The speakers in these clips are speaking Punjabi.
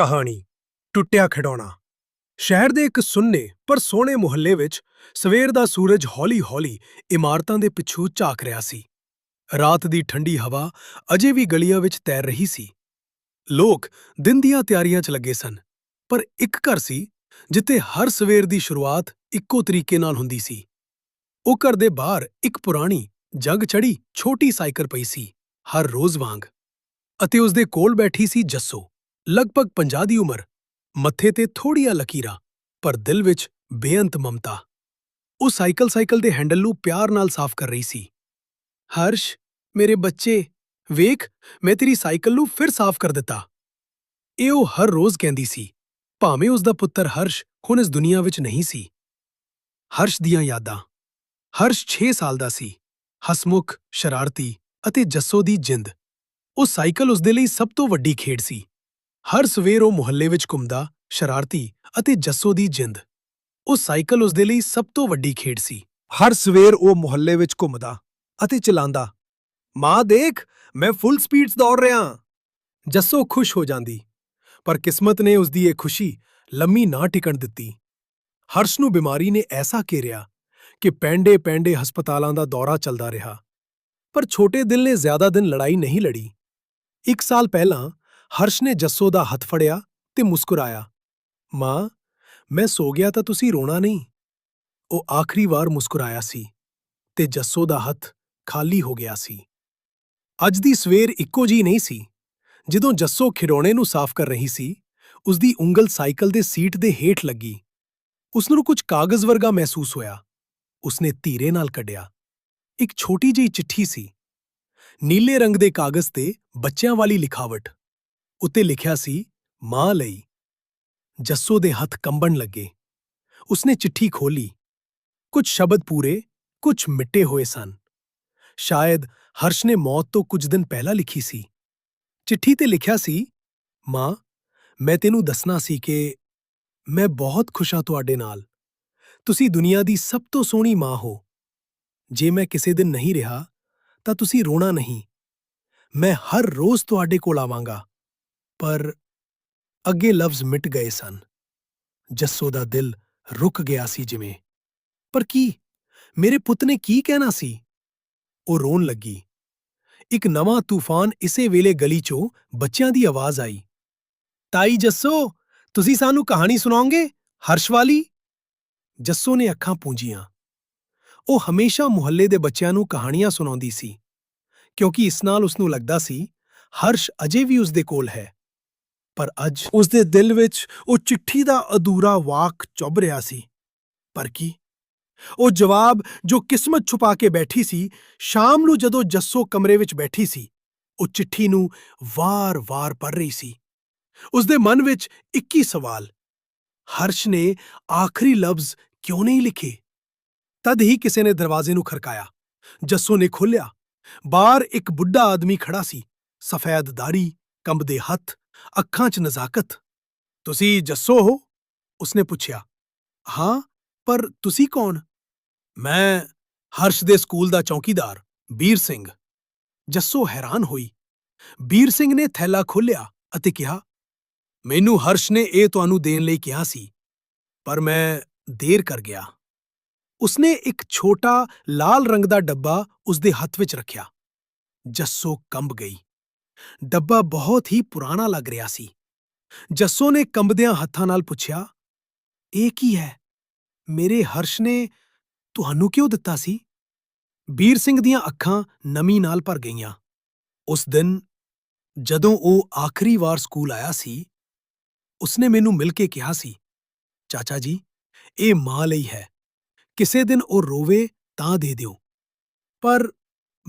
ਕਹਾਣੀ, ਟੁੱਟਿਆ ਖਿਡੌਣਾ। ਸ਼ਹਿਰ ਦੇ ਇੱਕ ਸੁੰਨੇ ਪਰ ਸੋਹਣੇ ਮੁਹੱਲੇ ਵਿੱਚ ਸਵੇਰ ਦਾ ਸੂਰਜ ਹੌਲੀ-ਹੌਲੀ ਇਮਾਰਤਾਂ ਦੇ ਪਿੱਛੋਂ ਝਾਕ ਰਿਹਾ ਸੀ। ਰਾਤ ਦੀ ਠੰਡੀ ਹਵਾ ਅਜੇ ਵੀ ਗਲੀਆਂ ਵਿੱਚ ਤੈਰ ਰਹੀ ਸੀ। ਲੋਕ ਦਿਨ ਦੀਆਂ ਤਿਆਰੀਆਂ 'ਚ ਲੱਗੇ ਸਨ, ਪਰ ਇੱਕ ਘਰ ਸੀ ਜਿੱਥੇ ਹਰ ਸਵੇਰ ਦੀ ਸ਼ੁਰੂਆਤ ਇੱਕੋ ਤਰੀਕੇ ਨਾਲ ਹੁੰਦੀ ਸੀ। ਉਹ ਘਰ ਦੇ ਬਾਹਰ ਇੱਕ ਪੁਰਾਣੀ ਜੰਗ ਚੜੀ ਛੋਟੀ ਸਾਈਕਲ ਪਈ ਸੀ, ਹਰ ਰੋਜ਼ ਵਾਂਗ, ਅਤੇ ਉਸ ਦੇ ਕੋਲ ਬੈਠੀ ਸੀ ਜੱਸੋ। ਲਗਭਗ 50 ਦੀ ਉਮਰ, ਮੱਥੇ ਤੇ ਥੋੜੀਆਂ ਲਕੀਰਾਂ, ਪਰ ਦਿਲ ਵਿੱਚ ਬੇਅੰਤ ਮਮਤਾ। ਉਹ ਸਾਈਕਲ ਸਾਈਕਲ ਦੇ ਹੈਂਡਲ ਨੂੰ ਪਿਆਰ ਨਾਲ ਸਾਫ਼ ਕਰ ਰਹੀ ਸੀ। ਹਰਸ਼, ਮੇਰੇ ਬੱਚੇ, ਵੇਖ, ਮੈਂ ਤੇਰੀ ਸਾਈਕਲ ਨੂੰ ਫਿਰ ਸਾਫ਼ ਕਰ ਦਿੱਤਾ। ਇਹ ਉਹ ਹਰ ਰੋਜ਼ ਕਹਿੰਦੀ ਸੀ, ਭਾਵੇਂ ਉਸ ਦਾ ਪੁੱਤਰ ਹਰਸ਼ ਹੁਣ ਇਸ ਦੁਨੀਆ ਵਿੱਚ ਨਹੀਂ ਸੀ। ਹਰਸ਼ ਦੀਆਂ ਯਾਦਾਂ। ਹਰਸ਼ 6 ਸਾਲ ਦਾ ਸੀ। ਹਸਮੁਖ, ਸ਼ਰਾਰਤੀ ਅਤੇ ਜੱਸੋ ਦੀ ਜਿੰਦ। ਉਹ ਸਾਈਕਲ ਉਸ ਦੇ ਲਈ ਸਭ ਤੋਂ ਵੱਡੀ ਖੇਡ ਸੀ। ਹਰ ਸਵੇਰ ਉਹ ਮੁਹੱਲੇ ਵਿੱਚ ਘੁੰਮਦਾ, ਸ਼ਰਾਰਤੀ ਅਤੇ ਜੱਸੋ ਦੀ ਜਿੰਦ। ਉਹ ਸਾਈਕਲ ਉਸ ਦੇ ਲਈ ਸਭ ਤੋਂ ਵੱਡੀ ਖੇਡ ਸੀ। ਹਰ ਸਵੇਰ ਉਹ ਮੁਹੱਲੇ ਵਿੱਚ ਘੁੰਮਦਾ ਅਤੇ ਚਲਾਉਂਦਾ, ਮਾਂ, ਦੇਖ, ਮੈਂ ਫੁੱਲ ਸਪੀਡ 'ਚ ਦੌੜ ਰਿਹਾ ਜੱਸੋ ਖੁਸ਼ ਹੋ ਜਾਂਦੀ, ਪਰ ਕਿਸਮਤ ਨੇ ਉਸ ਦੀ ਇਹ ਖੁਸ਼ੀ ਲੰਮੀ ਨਾ ਟਿਕਣ ਦਿੱਤੀ। ਹਰਸ਼ ਨੂੰ ਬਿਮਾਰੀ ਨੇ ਐਸਾ ਘੇਰਿਆ ਕਿ ਪੈਂਡੇ ਪੈਂਡੇ ਹਸਪਤਾਲਾਂ ਦਾ ਦੌਰਾ ਚੱਲਦਾ ਰਿਹਾ। ਪਰ ਛੋਟੇ ਦਿਲ ਨੇ ਜ਼ਿਆਦਾ ਦਿਨ ਲੜਾਈ ਨਹੀਂ ਲੜੀ। ਇੱਕ ਸਾਲ ਪਹਿਲਾਂ ਹਰਸ਼ ਨੇ ਜੱਸੋ ਦਾ ਹੱਥ ਫੜਿਆ ਤੇ ਮੁਸਕਰਾਇਆ, ਮਾਂ, ਮੈਂ ਸੋ ਗਿਆ ਤਾਂ ਤੁਸੀਂ ਰੋਣਾ ਨਹੀਂ? ਉਹ ਆਖਰੀ ਵਾਰ ਮੁਸਕਰਾਇਆ ਸੀ ਤੇ ਜੱਸੋ ਦਾ ਹੱਥ ਖਾਲੀ ਹੋ ਗਿਆ ਸੀ। ਅੱਜ ਦੀ ਸਵੇਰ ਇੱਕੋ ਜੀ ਨਹੀਂ ਸੀ। ਜਦੋਂ ਜੱਸੋ ਖਿਡੌਣੇ ਨੂੰ ਸਾਫ਼ ਕਰ ਰਹੀ ਸੀ ਉਸ ਦੀ ਉਂਗਲ ਸਾਈਕਲ ਦੇ ਸੀਟ ਦੇ ਹੇਠ ਲੱਗੀ। ਉਸ ਨੂੰ ਕੁਝ ਕਾਗਜ਼ ਵਰਗਾ ਮਹਿਸੂਸ ਹੋਇਆ। ਉਸਨੇ ਧੀਰੇ ਨਾਲ ਕੱਢਿਆ। ਇੱਕ ਛੋਟੀ ਜਿਹੀ ਚਿੱਠੀ ਸੀ। ਨੀਲੇ ਰੰਗ ਦੇ ਕਾਗਜ਼ ਤੇ ਬੱਚਿਆਂ ਵਾਲੀ ਲਿਖਾਵਟ। ਉੱਤੇ ਲਿਖਿਆ ਸੀ, ਮਾਂ ਲਈ ਜੱਸੋ ਦੇ ਹੱਥ ਕੰਬਣ ਲੱਗੇ। ਉਸਨੇ ਚਿੱਠੀ ਖੋਲੀ ਕੁਝ ਸ਼ਬਦ ਪੂਰੇ, ਕੁਝ ਮਿੱਟੇ ਹੋਏ ਸਨ। ਸ਼ਾਇਦ ਹਰਸ਼ ਨੇ ਮੌਤ ਤੋਂ ਕੁਝ ਦਿਨ ਪਹਿਲਾਂ ਲਿਖੀ ਸੀ। ਚਿੱਠੀ ਤੇ ਲਿਖਿਆ ਸੀ, ਮਾਂ, ਮੈਂ ਤੈਨੂੰ ਦੱਸਣਾ ਸੀ ਕਿ ਮੈਂ ਬਹੁਤ ਖੁਸ਼ ਹਾਂ ਤੁਹਾਡੇ ਨਾਲ। ਤੁਸੀਂ ਦੁਨੀਆ ਦੀ ਸਭ ਤੋਂ ਸੋਹਣੀ ਮਾਂ ਹੋ। ਜੇ ਮੈਂ ਕਿਸੇ ਦਿਨ ਨਹੀਂ ਰਿਹਾ, ਤਾਂ ਤੁਸੀਂ ਰੋਣਾ ਨਹੀਂ। ਮੈਂ ਹਰ ਰੋਜ਼ ਤੁਹਾਡੇ ਕੋਲ ਆਵਾਂਗਾ। ਪਰ ਅੱਗੇ ਲਫ਼ਜ਼ ਮਿਟ ਗਏ ਸਨ। ਜੱਸੋ ਦਾ ਦਿਲ ਰੁਕ ਗਿਆ ਸੀ ਜਿਵੇਂ, ਪਰ ਕੀ? ਮੇਰੇ ਪੁੱਤ ਨੇ ਕੀ ਕਹਿਣਾ ਸੀ? ਉਹ ਰੋਣ ਲੱਗੀ। ਇੱਕ ਨਵਾਂ ਤੂਫਾਨ ਇਸੇ ਵੇਲੇ ਗਲੀ 'ਚੋਂ ਬੱਚਿਆਂ ਦੀ ਆਵਾਜ਼ ਆਈ। ਤਾਈ ਜੱਸੋ, ਤੁਸੀਂ ਸਾਨੂੰ ਕਹਾਣੀ ਸੁਣਾਓਗੇ? ਹਰਸ਼ ਵਾਲੀ ਜੱਸੋ ਨੇ ਅੱਖਾਂ ਪੂੰਝੀਆਂ ਉਹ ਹਮੇਸ਼ਾ ਮੁਹੱਲੇ ਦੇ ਬੱਚਿਆਂ ਨੂੰ ਕਹਾਣੀਆਂ ਸੁਣਾਉਂਦੀ ਸੀ, ਕਿਉਂਕਿ ਇਸ ਨਾਲ ਉਸ ਨੂੰ ਲੱਗਦਾ ਸੀ, ਹਰਸ਼ ਅਜੇ ਵੀ ਉਸ ਦੇ ਕੋਲ ਹੈ। ਪਰ ਅੱਜ ਉਸ ਦੇ ਦਿਲ ਵਿੱਚ ਉਹ ਚਿੱਠੀ ਦਾ ਅਧੂਰਾ ਵਾਕ ਚੁੱਭ ਰਿਹਾ ਸੀ। ਪਰ ਕੀ? ਉਹ ਜਵਾਬ ਜੋ ਕਿਸਮਤ ਛੁਪਾ ਕੇ ਬੈਠੀ ਸੀ, ਸ਼ਾਮ ਨੂੰ ਜਦੋਂ ਜੱਸੋ ਕਮਰੇ ਵਿੱਚ ਬੈਠੀ ਸੀ, ਉਹ ਚਿੱਠੀ ਨੂੰ ਵਾਰ-ਵਾਰ ਪੜ੍ਹ ਰਹੀ ਸੀ। ਉਸ ਦੇ ਮਨ ਵਿੱਚ ਇੱਕ ਹੀ ਸਵਾਲ, ਹਰਸ਼ ਨੇ ਆਖਰੀ ਲਫ਼ਜ਼ ਕਿਉਂ ਨਹੀਂ ਲਿਖੇ? ਤਦ ਹੀ ਕਿਸੇ ਨੇ ਦਰਵਾਜ਼ੇ ਨੂੰ ਖੜਕਾਇਆ। ਜੱਸੋ ਨੇ ਖੋਲ੍ਹਿਆ। ਬਾਹਰ ਇੱਕ ਬੁੱਢਾ ਆਦਮੀ ਖੜਾ ਸੀ। ਸਫੈਦ ਦਾੜੀ ਕੰਬਦੇ ਹੱਥ ਅੱਖਾਂ 'ਚ ਨਜ਼ਾਕਤ। ਤੁਸੀਂ ਜੱਸੋ ਹੋ? ਉਸਨੇ ਪੁੱਛਿਆ। ਹਾਂ, ਪਰ ਤੁਸੀਂ ਕੌਣ? ਮੈਂ ਹਰਸ਼ ਦੇ ਸਕੂਲ ਦਾ ਚੌਕੀਦਾਰ, ਬੀਰ ਸਿੰਘ। ਜੱਸੋ ਹੈਰਾਨ ਹੋਈ। ਬੀਰ ਸਿੰਘ ਨੇ ਥੈਲਾ ਖੋਲ੍ਹਿਆ ਅਤੇ ਕਿਹਾ, ਮੈਨੂੰ ਹਰਸ਼ ਨੇ ਇਹ ਤੁਹਾਨੂੰ ਦੇਣ ਲਈ ਕਿਹਾ ਸੀ, ਪਰ ਮੈਂ ਦੇਰ ਕਰ ਗਿਆ। ਉਸਨੇ ਇੱਕ ਛੋਟਾ ਲਾਲ ਰੰਗ ਦਾ ਡੱਬਾ ਉਸਦੇ ਹੱਥ ਵਿੱਚ ਰੱਖਿਆ। ਜੱਸੋ ਕੰਬ ਗਈ। ਡੱਬਾ ਬਹੁਤ ਹੀ ਪੁਰਾਣਾ ਲੱਗ ਰਿਹਾ ਸੀ। ਜੱਸੋ ਨੇ ਕੰਬਦਿਆਂ ਹੱਥਾਂ ਨਾਲ ਪੁੱਛਿਆ, ਇਹ ਕੀ ਹੈ? ਮੇਰੇ ਹਰਸ਼ ਨੇ ਤੁਹਾਨੂੰ ਕਿਉਂ ਦਿੱਤਾ ਸੀ? ਵੀਰ ਸਿੰਘ ਦੀਆਂ ਅੱਖਾਂ ਨਮੀ ਨਾਲ ਭਰ ਗਈਆਂ। ਉਸ ਦਿਨ ਜਦੋਂ ਉਹ ਆਖਰੀ ਵਾਰ ਸਕੂਲ ਆਇਆ ਸੀ, ਉਸਨੇ ਮੈਨੂੰ ਮਿਲ ਕੇ ਕਿਹਾ ਸੀ, ਚਾਚਾ ਜੀ, ਇਹ ਮਾਂ ਲਈ ਹੈ। ਕਿਸੇ ਦਿਨ ਉਹ ਰੋਵੇ ਤਾਂ ਦੇ ਦਿਓ। ਪਰ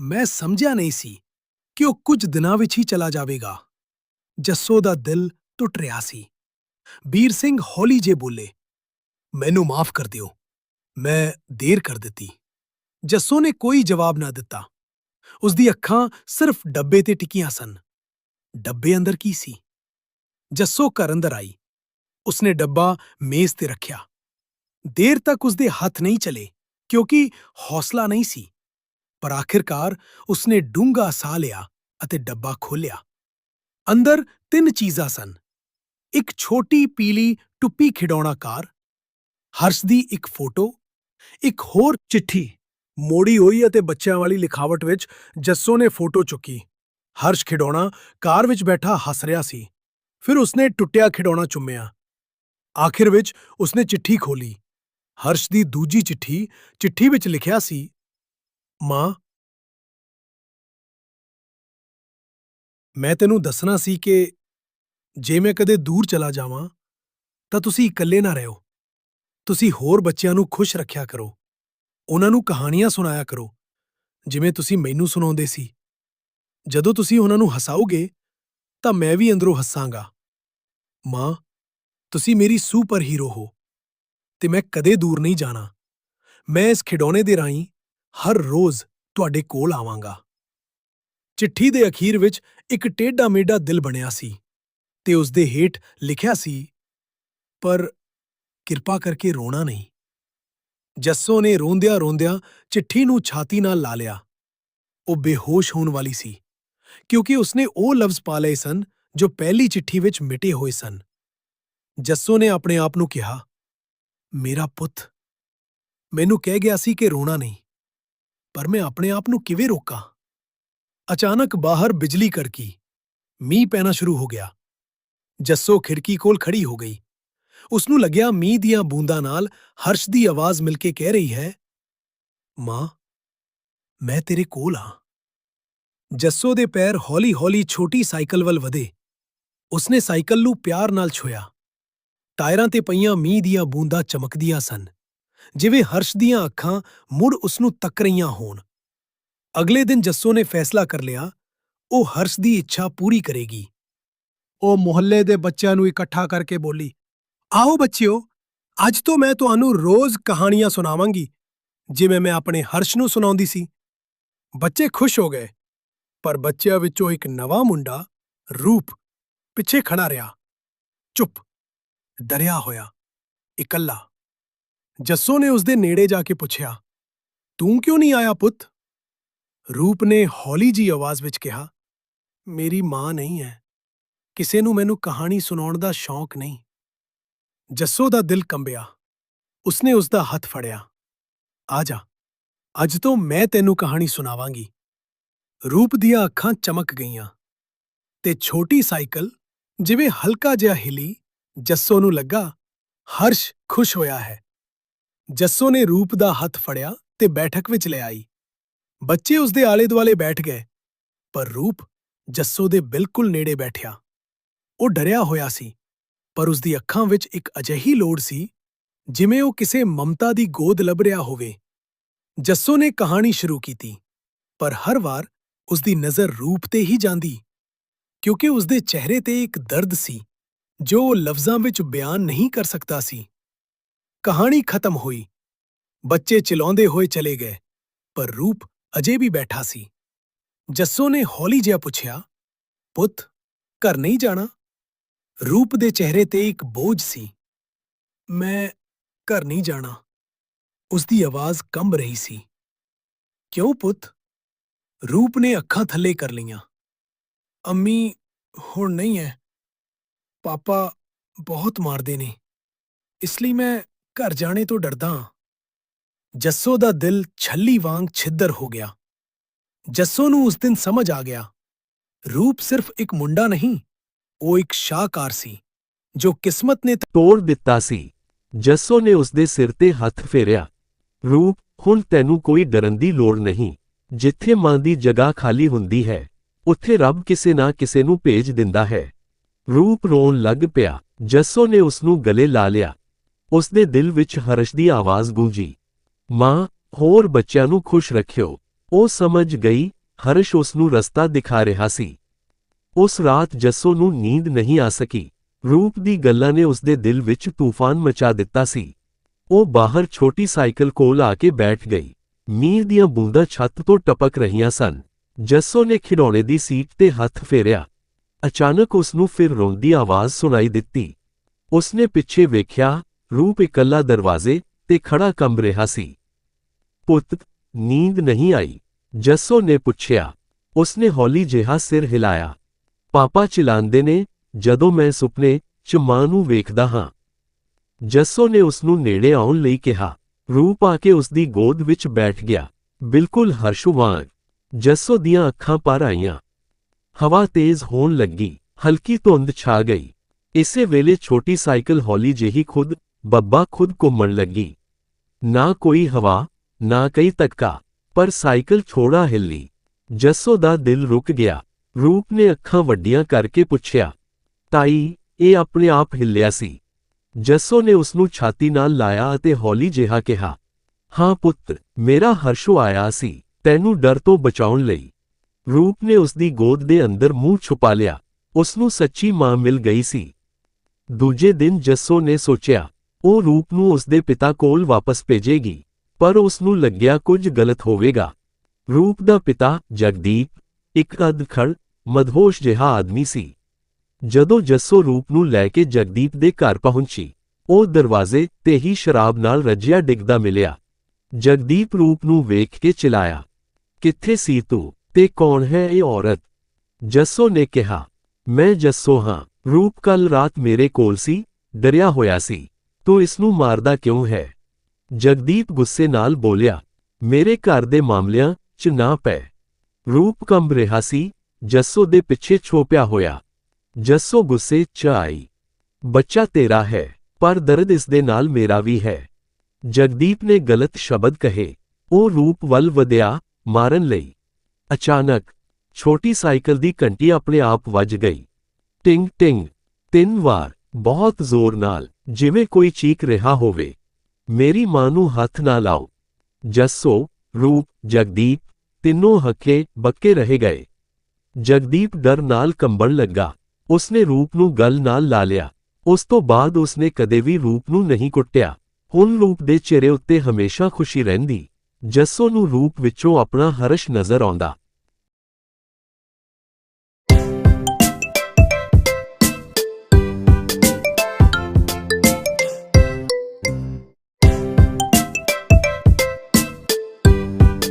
ਮੈਂ ਸਮਝਿਆ ਨਹੀਂ ਸੀ ਕਿ ਉਹ ਕੁਝ ਦਿਨਾਂ ਵਿੱਚ ਹੀ ਚਲਾ ਜਾਵੇਗਾ। ਜੱਸੋ ਦਾ ਦਿਲ ਟੁੱਟ ਰਿਹਾ ਸੀ। ਵੀਰ ਸਿੰਘ ਹੌਲੀ ਜੇ ਬੋਲੇ, ਮੈਨੂੰ ਮਾਫ ਕਰ ਦਿਓ, ਮੈਂ ਦੇਰ ਕਰ ਦਿੱਤੀ। ਜੱਸੋ ਨੇ ਕੋਈ ਜਵਾਬ ਨਾ ਦਿੱਤਾ। ਉਸ ਦੀ ਅੱਖਾਂ ਸਿਰਫ ਡੱਬੇ ਤੇ ਟਿਕੀਆਂ ਸਨ। ਡੱਬੇ ਅੰਦਰ ਕੀ ਸੀ? ਜੱਸੋ ਘਰ ਅੰਦਰ ਆਈ। ਉਸਨੇ ਡੱਬਾ ਮੇਜ਼ ਤੇ ਰੱਖਿਆ। ਦੇਰ ਤੱਕ ਉਸਦੇ ਹੱਥ ਨਹੀਂ ਚਲੇ, ਕਿਉਂਕਿ ਹੌਸਲਾ ਨਹੀਂ ਸੀ। ਪਰ ਆਖਿਰਕਾਰ ਉਸਨੇ ਡੂੰਘਾ ਸਾਹ ਲਿਆ ਅਤੇ ਡੱਬਾ ਖੋਲ੍ਹਿਆ। ਅੰਦਰ ਤਿੰਨ ਚੀਜ਼ਾਂ ਸਨ। ਇੱਕ ਛੋਟੀ ਪੀਲੀ ਟੁੱਪੀ ਖਿਡੌਣਾ ਕਾਰ, ਹਰਸ਼ ਦੀ ਇੱਕ ਫੋਟੋ, ਇੱਕ ਹੋਰ ਚਿੱਠੀ, ਮੋੜੀ ਹੋਈ ਅਤੇ ਬੱਚਿਆਂ ਵਾਲੀ ਲਿਖਾਵਟ ਵਿੱਚ ਜੱਸੋ ਨੇ ਫੋਟੋ ਚੁੱਕੀ। ਹਰਸ਼ ਖਿਡੌਣਾ ਕਾਰ ਵਿੱਚ ਬੈਠਾ ਹੱਸ ਰਿਹਾ ਸੀ। ਫਿਰ ਉਸਨੇ ਟੁੱਟਿਆ ਖਿਡੌਣਾ ਚੁੰਮਿਆ। ਆਖਿਰ ਵਿੱਚ ਉਸਨੇ ਚਿੱਠੀ ਖੋਲੀ ਹਰਸ਼ ਦੀ ਦੂਜੀ ਚਿੱਠੀ ਚਿੱਠੀ ਵਿੱਚ ਲਿਖਿਆ ਸੀ ਮਾਂ? ਮੈਂ ਤੈਨੂੰ ਦੱਸਣਾ ਸੀ ਕਿ ਜੇ ਮੈਂ ਕਦੇ ਦੂਰ ਚਲਾ ਜਾਵਾਂ, ਤਾਂ ਤੁਸੀਂ ਇਕੱਲੇ ਨਾ ਰਹੋ। ਤੁਸੀਂ ਹੋਰ ਬੱਚਿਆਂ ਨੂੰ ਖੁਸ਼ ਰੱਖਿਆ ਕਰੋ। ਉਹਨਾਂ ਨੂੰ ਕਹਾਣੀਆਂ ਸੁਣਾਇਆ ਕਰੋ, ਜਿਵੇਂ ਤੁਸੀਂ ਮੈਨੂੰ ਸੁਣਾਉਂਦੇ ਸੀ। ਜਦੋਂ ਤੁਸੀਂ ਉਹਨਾਂ ਨੂੰ ਹਸਾਓਗੇ, ਤਾਂ ਮੈਂ ਵੀ ਅੰਦਰੋਂ ਹੱਸਾਂਗਾ। ਮਾਂ, ਤੁਸੀਂ ਮੇਰੀ ਸੁਪਰ ਹੀਰੋ ਹੋ, ਤੇ ਮੈਂ ਕਦੇ ਦੂਰ ਨਹੀਂ ਜਾਣਾ। ਮੈਂ ਇਸ ਖਿਡੌਣੇ ਦੇ ਰਾਹੀਂ ਹਰ ਰੋਜ਼ ਤੁਹਾਡੇ ਕੋਲ ਆਵਾਂਗਾ। ਚਿੱਠੀ ਦੇ ਅਖੀਰ ਵਿੱਚ ਇੱਕ ਟੇਢਾ ਮੇਢਾ ਦਿਲ ਬਣਿਆ ਸੀ ਤੇ ਉਸ ਦੇ ਹੇਠ ਲਿਖਿਆ ਸੀ, ਪਰ ਕਿਰਪਾ ਕਰਕੇ ਰੋਣਾ ਨਹੀਂ। ਜੱਸੋ ਨੇ ਰੋਂਦਿਆਂ ਰੋਂਦਿਆਂ ਚਿੱਠੀ ਨੂੰ ਛਾਤੀ ਨਾਲ ਲਾ ਲਿਆ। ਉਹ ਬੇਹੋਸ਼ ਹੋਣ ਵਾਲੀ ਸੀ, ਕਿਉਂਕਿ ਉਸਨੇ ਉਹ ਲਫ਼ਜ਼ ਪਾ ਲਏ ਸਨ ਜੋ ਪਹਿਲੀ ਚਿੱਠੀ ਵਿੱਚ ਮਿਟੇ ਹੋਏ ਸਨ। ਜੱਸੋ ਨੇ ਆਪਣੇ ਆਪ ਨੂੰ ਕਿਹਾ, ਮੇਰਾ ਪੁੱਤ, ਮੈਨੂੰ ਕਹਿ ਗਿਆ ਸੀ ਕਿ ਰੋਣਾ ਨਹੀਂ। ਪਰ ਮੈਂ ਆਪਣੇ ਆਪ ਨੂੰ ਕਿਵੇਂ ਰੋਕਾਂ? ਅਚਾਨਕ ਬਾਹਰ ਬਿਜਲੀ ਕੜਕੀ, ਮੀਂਹ ਪੈਣਾ ਸ਼ੁਰੂ ਹੋ ਗਿਆ। ਜੱਸੋ ਖਿੜਕੀ ਕੋਲ ਖੜੀ ਹੋ ਗਈ। ਉਸ ਨੂੰ ਲੱਗਿਆ ਮੀਂਹ ਦੀਆਂ ਬੂੰਦਾਂ ਨਾਲ ਹਰਸ਼ ਦੀ ਆਵਾਜ਼ ਮਿਲ ਕੇ ਕਹਿ ਰਹੀ ਹੈ, ਮਾਂ, ਮੈਂ ਤੇਰੇ ਕੋਲ ਹਾਂ। ਜੱਸੋ ਦੇ ਪੈਰ ਹੌਲੀ-ਹੌਲੀ ਛੋਟੀ ਸਾਈਕਲ ਵੱਲ ਵਧੇ। ਉਸਨੇ ਸਾਈਕਲ ਨੂੰ ਪਿਆਰ ਨਾਲ ਛੋਇਆ ਟਾਇਰਾਂ ਤੇ ਪਈਆਂ ਮੀਂਹ ਦੀਆਂ ਬੂੰਦਾਂ ਚਮਕਦੀਆਂ ਸਨ। ਜਿਵੇਂ ਹਰਸ਼ ਦੀਆਂ ਅੱਖਾਂ ਮੁੜ ਉਸ ਨੂੰ ਤੱਕ ਰਹੀਆਂ ਹੋਣ। ਅਗਲੇ ਦਿਨ ਜੱਸੋ ਨੇ ਫੈਸਲਾ ਕਰ ਲਿਆ, ਉਹ ਹਰਸ਼ ਦੀ ਇੱਛਾ ਪੂਰੀ ਕਰੇਗੀ। ਉਹ ਮੁਹੱਲੇ ਦੇ ਬੱਚਿਆਂ ਨੂੰ ਇਕੱਠਾ ਕਰਕੇ ਬੋਲੀ, ਆਓ ਬੱਚਿਓ, ਅੱਜ ਤੋਂ ਮੈਂ ਤੁਹਾਨੂੰ ਰੋਜ਼ ਕਹਾਣੀਆਂ ਸੁਣਾਵਾਂਗੀ, ਜਿਵੇਂ ਮੈਂ ਆਪਣੇ ਹਰਸ਼ ਨੂੰ ਸੁਣਾਉਂਦੀ ਸੀ। ਬੱਚੇ ਖੁਸ਼ ਹੋ ਗਏ, ਪਰ ਬੱਚਿਆਂ ਵਿੱਚੋਂ ਇੱਕ ਨਵਾਂ ਮੁੰਡਾ ਰੂਪ ਪਿੱਛੇ ਖੜਾ ਰਿਹਾ। ਚੁੱਪ ਦਰਿਆ ਹੋਇਆ, ਇਕੱਲਾ। ਜੱਸੋ ਨੇ ਉਸ ਦੇ ਨੇੜੇ ਜਾ ਕੇ ਪੁੱਛਿਆ, ਤੂੰ ਕਿਉਂ ਨਹੀਂ ਆਇਆ ਪੁੱਤ? ਰੂਪ ਨੇ ਹੌਲੀ ਜੀ ਆਵਾਜ਼ ਵਿੱਚ ਕਿਹਾ, ਮੇਰੀ ਮਾਂ ਨਹੀਂ ਹੈ। ਕਿਸੇ ਨੂੰ ਮੈਨੂੰ ਕਹਾਣੀ ਸੁਣਾਉਣ ਦਾ ਸ਼ੌਂਕ ਨਹੀਂ। ਜੱਸੋ ਦਾ ਦਿਲ ਕੰਬਿਆ। ਉਸਨੇ ਉਸ ਦਾ ਹੱਥ ਫੜਿਆ, ਆ ਜਾ, ਅੱਜ ਤੋਂ ਮੈਂ ਤੈਨੂੰ ਕਹਾਣੀ ਸੁਣਾਵਾਂਗੀ। ਰੂਪ ਦੀਆਂ ਅੱਖਾਂ ਚਮਕ ਗਈਆਂ ਤੇ ਛੋਟੀ ਸਾਈਕਲ, ਜਿਵੇਂ ਹਲਕਾ ਜਿਹਾ ਹਿਲੀ, ਜੱਸੋ ਨੂੰ ਲੱਗਾ, ਹਰਸ਼, ਖੁਸ਼ ਹੋਇਆ ਹੈ। ਜੱਸੋ ਨੇ ਰੂਪ ਦਾ ਹੱਥ ਫੜਿਆ ਤੇ ਬੈਠਕ ਵਿੱਚ ਲੈ ਆਈ। ਬੱਚੇ ਉਸ ਦੇ ਆਲੇ-ਦੁਆਲੇ ਬੈਠ ਗਏ, ਪਰ ਰੂਪ ਜੱਸੋ ਦੇ ਬਿਲਕੁਲ ਨੇੜੇ ਬੈਠਿਆ। ਉਹ ਡਰਿਆ ਹੋਇਆ ਸੀ, ਪਰ ਉਸ ਦੀ ਅੱਖਾਂ ਵਿੱਚ ਇੱਕ ਅਜਿਹੀ ਲੋੜ ਸੀ, ਜਿਵੇਂ ਉਹ ਕਿਸੇ ਮਮਤਾ ਦੀ ਗੋਦ ਲੱਭ ਰਿਹਾ ਹੋਵੇ। ਜੱਸੋ ਨੇ ਕਹਾਣੀ ਸ਼ੁਰੂ ਕੀਤੀ, ਪਰ ਹਰ ਵਾਰ ਉਸ ਦੀ ਨਜ਼ਰ ਰੂਪ ਤੇ ਹੀ ਜਾਂਦੀ, ਕਿਉਂਕਿ ਉਸ ਦੇ ਚਿਹਰੇ ਤੇ ਇੱਕ ਦਰਦ ਸੀ, ਜੋ ਉਹ ਲਫ਼ਜ਼ਾਂ ਵਿੱਚ ਬਿਆਨ ਨਹੀਂ ਕਰ ਸਕਦਾ ਸੀ। ਕਹਾਣੀ ਖਤਮ ਹੋਈ। ਬੱਚੇ ਚਿਲਾਉਂਦੇ ਹੋਏ ਚਲੇ ਗਏ, ਪਰ ਰੂਪ ਅਜੇ ਵੀ ਬੈਠਾ ਸੀ। ਜੱਸੋ ਨੇ ਹੌਲੀ ਜਿਹਾ ਪੁੱਛਿਆ, ਪੁੱਤ, ਘਰ ਨਹੀਂ ਜਾਣਾ? ਰੂਪ ਦੇ ਚਿਹਰੇ ਤੇ ਇੱਕ ਬੋਝ ਸੀ। ਮੈਂ ਘਰ ਨਹੀਂ ਜਾਣਾ। ਉਸ ਦੀ ਆਵਾਜ਼ ਕੰਬ ਰਹੀ ਸੀ। ਕਿਉਂ ਪੁੱਤ? ਰੂਪ ਨੇ ਅੱਖਾਂ ਥੱਲੇ ਕਰ ਲਈਆਂ। ਅੰਮੀ, ਹੁਣ ਨਹੀਂ ਹੈ ਪਾਪਾ ਬਹੁਤ ਮਾਰਦੇ ਨੇ। ਇਸ ਲਈ ਮੈਂ ਘਰ ਜਾਣੇ ਤੋਂ ਡਰਦਾ ਹਾਂ। ਜੱਸੋ ਦਾ ਦਿਲ ਛੱਲੀ ਵਾਂਗ ਛਿੱਦਰ ਹੋ ਗਿਆ। ਜੱਸੋ ਨੂੰ ਉਸ ਦਿਨ ਸਮਝ ਆ ਗਿਆ। ਰੂਪ ਸਿਰਫ ਇੱਕ ਮੁੰਡਾ ਨਹੀਂ, ਉਹ ਇੱਕ ਸ਼ਾਹਕਾਰ ਸੀ, ਜੋ ਕਿਸਮਤ ਨੇ ਤੋੜ ਦਿੱਤਾ ਸੀ। ਜੱਸੋ ਨੇ ਉਸ ਦੇ ਸਿਰ ਤੇ ਹੱਥ ਫੇਰਿਆ। ਰੂਪ, ਹੁਣ ਤੈਨੂੰ ਕੋਈ ਡਰਨ ਦੀ ਲੋੜ ਨਹੀਂ। ਜਿੱਥੇ ਮਨ ਦੀ ਜਗ੍ਹਾ ਖਾਲੀ ਹੁੰਦੀ ਹੈ, ਉੱਥੇ ਰੱਬ ਕਿਸੇ ਨਾ ਕਿਸੇ ਨੂੰ ਭੇਜ ਦਿੰਦਾ ਹੈ। ਰੂਪ ਰੋਣ ਲੱਗ ਪਿਆ। ਜੱਸੋ ਨੇ ਉਸ ਨੂੰ ਗਲੇ ਲਾ ਲਿਆ। ਉਸ ਦੇ ਦਿਲ ਵਿੱਚ ਹਰਸ਼ ਦੀ ਆਵਾਜ਼ ਗੂੰਜੀ। ਮਾਂ, ਹੋਰ ਬੱਚਿਆਂ ਨੂੰ ਖੁਸ਼ ਰੱਖਿਓ। ਉਹ ਸਮਝ ਗਈ, ਹਰਸ਼ ਉਸ ਨੂੰ ਰਸਤਾ ਦਿਖਾ ਰਿਹਾ ਸੀ। ਉਸ ਰਾਤ ਜੱਸੋ ਨੂੰ ਨੀਂਦ ਨਹੀਂ ਆ ਸਕੀ। ਰੂਪ ਦੀ ਗੱਲਾਂ ਨੇ ਉਸ ਦੇ ਦਿਲ ਵਿੱਚ ਤੂਫਾਨ ਮਚਾ ਦਿੱਤਾ ਸੀ। ਉਹ ਬਾਹਰ ਛੋਟੀ ਸਾਈਕਲ ਕੋਲ ਆ ਕੇ ਬੈਠ ਗਈ। ਮੀਂਹ ਦੀਆਂ ਬੂੰਦਾਂ ਛੱਤ ਤੋਂ ਟਪਕ ਰਹੀਆਂ ਸਨ। ਜੱਸੋ ਨੇ ਖਿਡੌਣੇ ਦੀ ਸੀਟ ਤੇ ਹੱਥ ਫੇਰਿਆ। ਅਚਾਨਕ ਉਸ ਨੂੰ ਫਿਰ ਰੋਂਦੀ ਆਵਾਜ਼ ਸੁਣਾਈ ਦਿੱਤੀ। ਉਸਨੇ ਪਿੱਛੇ ਵੇਖਿਆ, ਰੂਪ ਇਕੱਲਾ ਦਰਵਾਜ਼ੇ ਤੇ ਖੜਾ ਕੰਬ ਰਿਹਾ ਸੀ। ਪੁੱਤ, ਨੀਂਦ ਨਹੀਂ ਆਈ। ਜੱਸੋ ਨੇ ਪੁੱਛਿਆ, ਉਸਨੇ ਹੌਲੀ ਜਿਹਾ ਸਿਰ ਹਿਲਾਇਆ। ਪਾਪਾ ਚਿਲਾਉਂਦੇ ਨੇ, ਜਦੋਂ ਮੈਂ ਸੁਪਨੇ 'ਚ ਮਾਂ ਨੂੰ ਵੇਖਦਾ ਹਾਂ। ਜੱਸੋ ਨੇ ਉਸ ਨੂੰ ਨੇੜੇ ਆਉਣ ਲਈ ਕਿਹਾ। ਰੂਪ ਆ ਕੇ ਉਸ ਦੀ ਗੋਦ ਵਿੱਚ ਬੈਠ ਗਿਆ। ਬਿਲਕੁਲ ਹਰਸ਼ੂ ਵਾਂਗ ਜੱਸੋ ਦੀਆਂ ਅੱਖਾਂ ਪਰ ਆਈਆਂ। ਹਵਾ ਤੇਜ਼ ਹੋਣ ਲੱਗੀ। ਹਲਕੀ ਧੁੰਦ ਛਾ ਗਈ। ਇਸੇ ਵੇਲੇ ਛੋਟੀ ਸਾਈਕਲ ਹੌਲੀ ਜਿਹੀ ਖੁਦ, ਬੱਬਾ ਖੁਦ ਘੁੰਮਣ ਲੱਗੀ। ਨਾ ਕੋਈ ਹਵਾ ਨਾ ਕਈ ਤੱਕਾ ਪਰ ਸਾਈਕਲ ਛੋੜਾ ਹਿੱਲੀ। ਜੱਸੋ ਦਾ ਦਿਲ ਰੁਕ ਗਿਆ। ਰੂਪ ਨੇ ਅੱਖਾਂ ਵੱਡੀਆਂ ਕਰਕੇ ਪੁੱਛਿਆ, ਤਾਈ, ਇਹ ਆਪਣੇ ਆਪ ਹਿੱਲਿਆ ਸੀ। ਜੱਸੋ ਨੇ ਉਸ ਨੂੰ ਛਾਤੀ ਨਾਲ ਲਾਇਆ ਅਤੇ ਹੌਲੀ ਜਿਹਾ ਕਿਹਾ, ਹਾਂ ਪੁੱਤ, ਮੇਰਾ ਹਰਸ਼ੋ ਆਇਆ ਸੀ, ਤੈਨੂੰ ਡਰ ਤੋਂ ਬਚਾਉਣ ਲਈ। ਰੂਪ ਨੇ ਉਸ ਦੀ ਗੋਦ ਦੇ ਅੰਦਰ ਮੂੰਹ ਛੁਪਾ ਲਿਆ। ਉਸ ਨੂੰ ਸੱਚੀ ਮਾਂ ਮਿਲ ਗਈ ਸੀ। ਦੂਜੇ ਦਿਨ ਜੱਸੋ ਨੇ ਸੋਚਿਆ, ਉਹ ਰੂਪ ਨੂੰ ਉਸ ਦੇ ਪਿਤਾ ਕੋਲ ਵਾਪਸ ਭੇਜੇਗੀ। ਪਰ ਉਸ ਨੂੰ ਲੱਗਿਆ ਕੁਝ ਗਲਤ ਹੋਵੇਗਾ। ਰੂਪ ਦਾ ਪਿਤਾ ਜਗਦੀਪ ਇੱਕ ਅਧਖੜ, ਮਦਹੋਸ਼ ਜਿਹਾ ਆਦਮੀ ਸੀ। ਜਦੋਂ ਜੱਸੋ ਰੂਪ ਨੂੰ ਲੈ ਕੇ ਜਗਦੀਪ ਦੇ ਘਰ ਪਹੁੰਚੀ, ਉਹ ਦਰਵਾਜ਼ੇ ਤੇ ਹੀ ਸ਼ਰਾਬ ਨਾਲ ਰੱਜਿਆ ਡਿੱਗਦਾ ਮਿਲਿਆ। ਜਗਦੀਪ ਰੂਪ ਨੂੰ ਵੇਖ ਕੇ ਚਿਲਾਇਆ, ਕਿੱਥੇ ਸੀ ਤੂੰ ਤੇ ਕੌਣ ਹੈ ਇਹ ਔਰਤ? ਜੱਸੋ ਨੇ ਕਿਹਾ, ਮੈਂ ਜੱਸੋ ਹਾਂ। ਰੂਪ ਕੱਲ ਰਾਤ ਮੇਰੇ ਕੋਲ ਸੀ, ਡਰਿਆ ਹੋਇਆ ਸੀ। ਤੂੰ ਇਸ ਨੂੰ ਮਾਰਦਾ ਕਿਉਂ ਹੈ? ਜਗਦੀਪ ਗੁੱਸੇ ਨਾਲ ਬੋਲਿਆ, ਮੇਰੇ ਘਰ ਦੇ ਮਾਮਲਿਆਂ 'ਚ ਨਾ ਪੈ। ਰੂਪ ਕੰਬ ਰਿਹਾ ਸੀ, ਜੱਸੋ ਦੇ ਪਿੱਛੇ ਛੋਪਿਆ ਹੋਇਆ। ਜੱਸੋ ਗੁੱਸੇ 'ਚ ਆਈ। ਬੱਚਾ ਤੇਰਾ ਹੈ, ਪਰ ਦਰਦ ਇਸ ਦੇ ਨਾਲ ਮੇਰਾ ਵੀ ਹੈ। ਜਗਦੀਪ ਨੇ ਗਲਤ ਸ਼ਬਦ ਕਹੇ। ਉਹ ਰੂਪ ਵੱਲ ਵਧਿਆ, ਮਾਰਨ ਲਈ। ਅਚਾਨਕ, ਛੋਟੀ ਸਾਈਕਲ ਦੀ ਘੰਟੀ ਆਪਣੇ ਆਪ ਵੱਜ ਗਈ। ਟਿੰਗ ਟਿੰਗ ਤਿੰਨ ਵਾਰ, ਬਹੁਤ ਜ਼ੋਰ ਨਾਲ, ਜਿਵੇਂ ਕੋਈ ਚੀਕ ਰਿਹਾ ਹੋਵੇ। ਮੇਰੀ ਮਾਂ ਨੂੰ ਹੱਥ ਨਾ ਲਾਓ। ਜੱਸੋ, ਰੂਪ, ਜਗਦੀਪ ਤਿੰਨੋਂ ਹੱਕੇ ਬੱਕੇ ਰਹੇ ਗਏ। ਜਗਦੀਪ ਡਰ ਨਾਲ ਕੰਬਣ ਲੱਗਾ। ਉਸਨੇ ਰੂਪ ਨੂੰ ਗਲ ਨਾਲ ਲਾ ਲਿਆ। ਉਸ ਤੋਂ ਬਾਅਦ ਉਸਨੇ ਕਦੇ ਵੀ ਰੂਪ ਨੂੰ ਨਹੀਂ ਕੁੱਟਿਆ। ਹੁਣ ਰੂਪ ਦੇ ਚਿਹਰੇ ਉੱਤੇ ਹਮੇਸ਼ਾ ਖੁਸ਼ੀ ਰਹਿੰਦੀ। ਜੱਸੋ ਨੂੰ ਰੂਪ ਵਿੱਚੋਂ ਆਪਣਾ ਹਰਸ਼ ਨਜ਼ਰ ਆਉਂਦਾ।